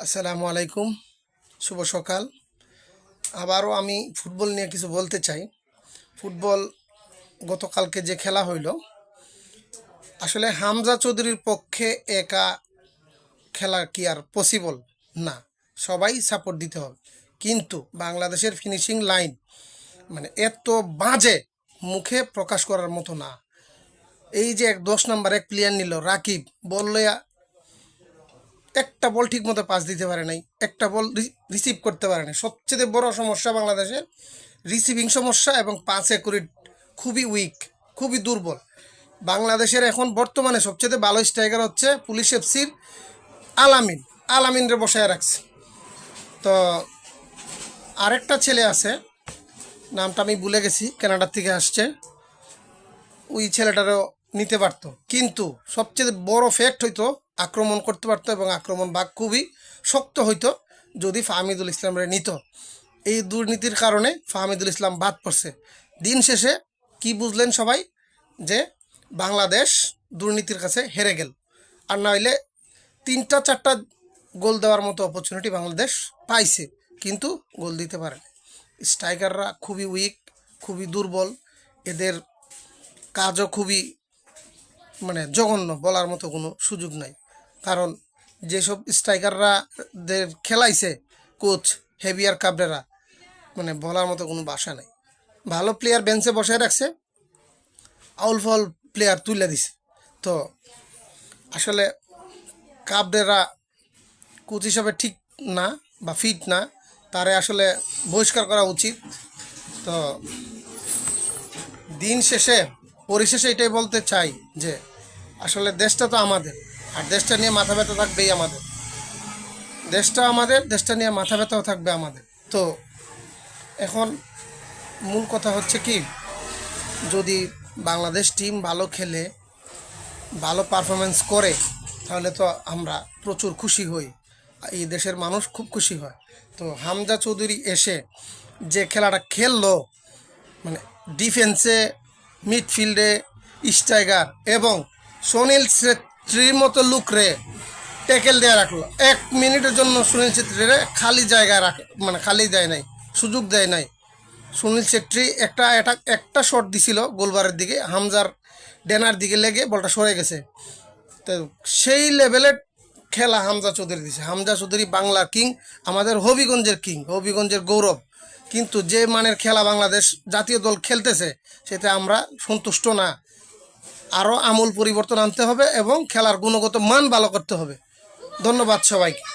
আসসালামু আলাইকুম, শুভ সকাল। আবারও আমি ফুটবল নিয়ে কিছু বলতে চাই। ফুটবল গতকালকে যে খেলা হইল, আসলে হামজা চৌধুরীর পক্ষে একা খেলা কি আর পসিবল না, সবাই সাপোর্ট দিতে হবে। কিন্তু বাংলাদেশের ফিনিশিং লাইন মানে এত বাজে মুখে প্রকাশ করার মতো না। এই যে এক দশ নম্বর এক প্লেয়ার নিল, রাকিব, বললে একটা বল ঠিক মতো পাস দিতে পারে নাই, একটা বল রিসিভ করতে পারে নাই। সবচেয়ে বড় সমস্যা বাংলাদেশের রিসিভিং সমস্যা এবং পাস অ্যাকুরেট খুবই উইক খুবই দুর্বল। বাংলাদেশের এখন বর্তমানে সবচেয়ে ভালো স্ট্রাইকার হচ্ছে পুলিশ এফসির আলামিন, আলামিনরে বসায় রাখছে। তো আরেকটা ছেলে আছে, নামটা আমি ভুলে গেছি, কানাডার থেকে আসছে। ওই ছেলেটারও নিতে পারতো। কিন্তু সবচেয়ে বড় ফ্যাক্ট হইতো আক্রমণ করতে পারতো এবং আক্রমণ ভাগ খুবই শক্ত হইতো যদি ফাহমিদুল ইসলামরে নিত। এই দুর্নীতির কারণে ফাহমিদুল ইসলাম বাদ পড়ছে। দিন শেষে কি বুঝলেন সবাই? যে বাংলাদেশ দুর্নীতির কাছে হেরে গেল। আর না হইলে তিনটা চারটা গোল দেওয়ার মতো অপরচুনিটি বাংলাদেশ পাইছে, কিন্তু গোল দিতে পারে স্ট্রাইকাররা খুবই উইক খুবই দুর্বল, এদের কাজও খুবই মানে জঘন্য বলার মতো কোনো সুযোগ নাই। কারণ যেসব স্ট্রাইকাররা খেলাইছে, কোচ হেভিয়ার কাবরেরা মানে বলার মতো কোনো বাসা নাই। ভালো প্লেয়ার বেঞ্চে বসায় রাখছে, আউল ফল প্লেয়ার তুলে দিছে। তো আসলে কাবরেরা কোচ হিসাবে ঠিক না বা ফিট না, তারে আসলে বহিষ্কার করা উচিত। তো দিন শেষে, পরিশেষে এটাই বলতে চাই যে আসলে দেশটা তো আমাদের। আর দেশটা নিয়ে মাথা ব্যথা থাকবেই আমাদের। দেশটা আমাদের, দেশটা নিয়ে মাথা ব্যথাও থাকবে আমাদের। তো এখন মূল কথা হচ্ছে কি, যদি বাংলাদেশ টিম ভালো খেলে, ভালো পারফরমেন্স করে, তাহলে তো আমরা প্রচুর খুশি হই। এই দেশের মানুষ খুব খুশি হয়। তো হামজা চৌধুরী এসে যে খেলাটা খেললো মানে ডিফেন্সে মিডফিল্ডে স্ট্রাইকার এবং সুনীল ছেত্রীর মতো লুকরে ট্যাকেল দেওয়া রাখল। এক মিনিটের জন্য সুনীল ছেত্রীরে খালি জায়গায় রাখে মানে খালি দেয় নাই, সুযোগ দেয় নাই। সুনীল ছেত্রী একটা একটা একটা শট দিছিল গোলবারের দিকে, হামজার ডেনার দিকে লেগে বলটা সরে গেছে। তো সেই লেভেলের খেলা হামজা চৌধুরী দিছে। হামজা চৌধুরী বাংলার কিং, আমাদের হবিগঞ্জের কিং, হবিগঞ্জের গৌরব। কিন্তু যে মানের খেলা বাংলাদেশ জাতীয় দল খেলতেছে সেটা আমরা সন্তুষ্ট না। আরও আমূল পরিবর্তন আনতে হবে এবং খেলার গুণগত মান ভালো করতে হবে। ধন্যবাদ সবাইকে।